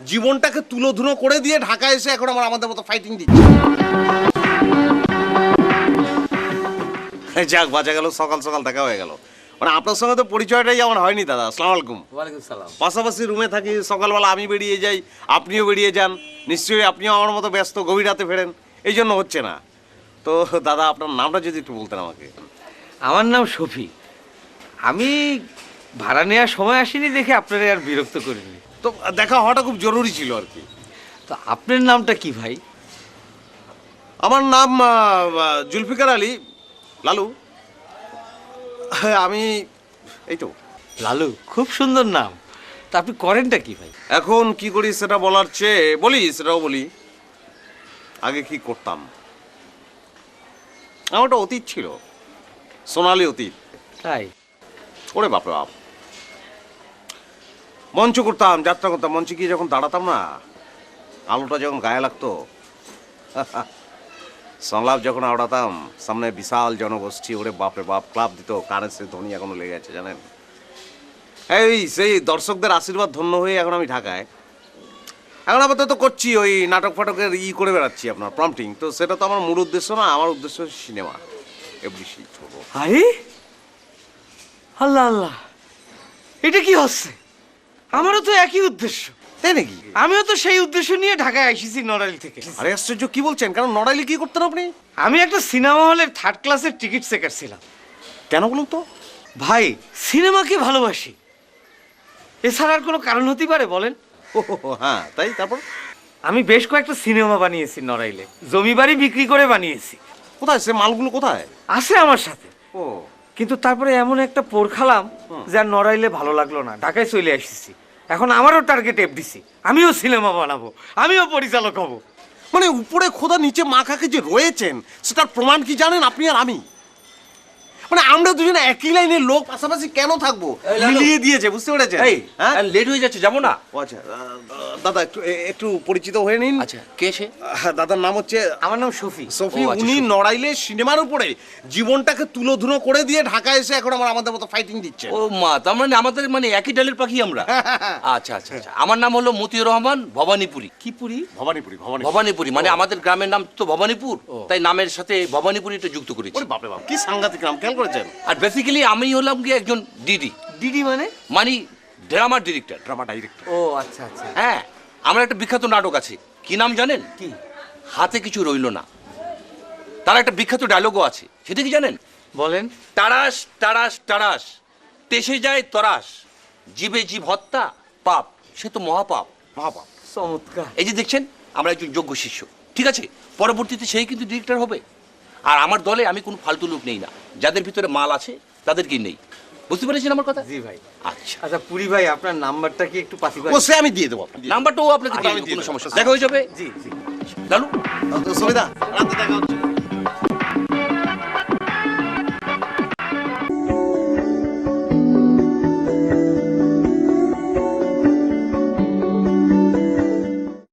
জীবনটাকে তুলোধুনো করে দিয়ে ঢাকা এসে এখন আমার আমাদের মতো ফাইটিং দিচ্ছে। যাক বাজা গেল সকাল সকাল দেখা হয়ে গেল। মানে আপনার সঙ্গে তো পরিচয়টাই আমার হয়নি দাদা। আসসালামু আলাইকুম। ওয়ালাইকুম সালাম। পাশাপাশি রুমে থাকি সকালবেলা আমি বেরিয়ে যাই আপনিও বেরিয়ে যান। নিশ্চয়ই আপনিও আমার মতো ব্যস্ত গভীর রাতে ফেরেন। এই জন্য হচ্ছে না। তো দাদা আপনার নামটা যদি একটু বলতেন আমাকে। আমার নাম শফি আমি ভাড়া নেওয়ার সময় আসিনি দেখে আপনারা আর বিরক্ত করিনি। তো দেখা হওয়াটা খুব জরুরি ছিল আর কি। তো আপনার নামটা কি ভাই? আমার নাম জুলফিকার আলী। লালু। আমি এই তো। লালু খুব সুন্দর নাম। তা আপনি করেনটা কি ভাই? এখন কি করি সেটা বলার চেয়ে বলি সেটাও বলি। আগে কি করতাম? আমার একটা অতীত ছিল। সোনালি অতীত। তাই? ওরে বাপরে বাপ। মঞ্চ করতাম যাত্রা করতাম, মঞ্চে গিয়ে যখন দাঁড়াতাম না, আলোটা যখন গায়ে লাগতো, সংলাপ যখন আওড়াতাম, সামনে বিশাল জনগোষ্ঠী, ওরে বাপরে বাপ, ক্লাব দিত সে ধ্বনি এখনও লেগে আছে জানেন? এই, সেই দর্শকদের আশীর্বাদ ধন্য হয়ে এখন আমি ঢাকায়। এখন আপাতত করছি, ওই নাটক ফাটকের ই করে বেড়াচ্ছি আপনার প্রম্পটিং তো সেটা তো আমার মূল উদ্দেশ্য না, আমার উদ্দেশ্য সিনেমা। এফডিসি ছোটো। আরে আল্লাহ আল্লাহ। এটা কি হচ্ছে? আমারও তো একই উদ্দেশ্য। তাই নাকি? আমিও তো সেই উদ্দেশ্য নিয়ে ঢাকায় এসেছি নড়াইল থেকে। আরে আশ্চর্য কি বলছেন? কারণ নড়াইলে কি করতেন আপনি? আমি একটা সিনেমা হলের থার্ড ক্লাসের টিকিট সেকার ছিলাম। কেন বলুন তো? ভাই সিনেমাকে ভালোবাসি। এছাড়া আর কোনো কারণ হতে পারে বলেন। ও, হ্যাঁ তাই? তারপর? আমি বেশ কয়েকটা সিনেমা বানিয়েছি নড়াইলে। জমি বাড়ি বিক্রি করে বানিয়েছি। কোথায়? সে মালগুলো কোথায়? আছে আমার সাথে। ও। কিন্তু তারপরে এমন একটা পোর খালাম যে আর নড়াইলে ভালো লাগল না। ঢাকায় চলে এসেছি এখন আমারও টার্গেট এফডিসি আমিও সিনেমা বানাবো, আমিও পরিচালক হব। মানে উপরে খোদা নিচে মাখাকে যে রয়েছেন, সেটার প্রমাণ কি জানেন আপনি আর আমি? মানে আমরা দুজনে একই লাইনের লোক পাশাপাশি কেন থাকব? মিলিয়ে দিয়েছে বুঝতে পেরেছেন? এই হ্যাঁ? লেট হয়ে যাচ্ছে যাব না? ও আচ্ছা দাদা একটু একটু পরিচিত হয়ে নিন। আচ্ছা কে সে? দাদার নাম হচ্ছে আমার নাম শফি। সফি আচ্ছা, উনি নড়াইলে সিনেমার উপরে জীবনটাকে তুলোধুনো করে দিয়ে ঢাকা এসে এখন আমার আমাদের মতো ফাইটিং দিচ্ছে ও মা তার মানে আমাদের মানে একই ডালের পাখি আমরা? আচ্ছা আচ্ছা আচ্ছা। আমার নাম হলো মতিউর রহমান ভবানীপুরি। কি পুরি? ভবানীপুরি ভবানীপুরি। ভবানীপুরি মানে আমাদের গ্রামের নাম তো ভবানীপুর তাই নামের সাথে ভবানীপুরিটা যুক্ত করেছি। বাপরে বাপ কি সাংঘাতিক নাম খেয়াল করেছেন। আর বেসিক্যালি আমি হলাম কি একজন ডিডি দিদি মানে? মানে ড্রামার ডিরেক্টর ড্রামা ডাইরেক্টর ও আচ্ছা আচ্ছা। হ্যাঁ আমার একটা বিখ্যাত নাটক আছে। কি নাম জানেন? কি? হাতে কিছু রইল না। তার একটা বিখ্যাত ডায়লগও আছে। সেটা কি জানেন? বলেন। তারাস তারাস তারাস। তেসে যায় তরাস। জীবে জীব হত্যা পাপ। সে তো মহাপাপ। বাবা চমৎকার। এই যে দেখছেন আমরা একজন যোগ্য শিষ্য। ঠিক আছে? পরবর্তীতে সেই কিন্তু ডিরেক্টর হবে। আর আমার দলে আমি কোনো ফালতু লোক নেই না। যাদের ভিতরে মাল আছে তাদেরকেই নেই। বুঝতে পেরেছেন আমার কথা? জি ভাই। আচ্ছা। আচ্ছা পুরি ভাই আপনার নাম্বারটা কি একটু পাতি ও সে আমি দিয়ে দেবো নাম্বারটা নাম্বারটাও আপনাকে আচ্ছা, দিয়ে দেবো, কোনো সমস্যা দেখা হয়ে যাবে জি জি। লালু? সুবিধা রাতে দেখা হচ্ছে।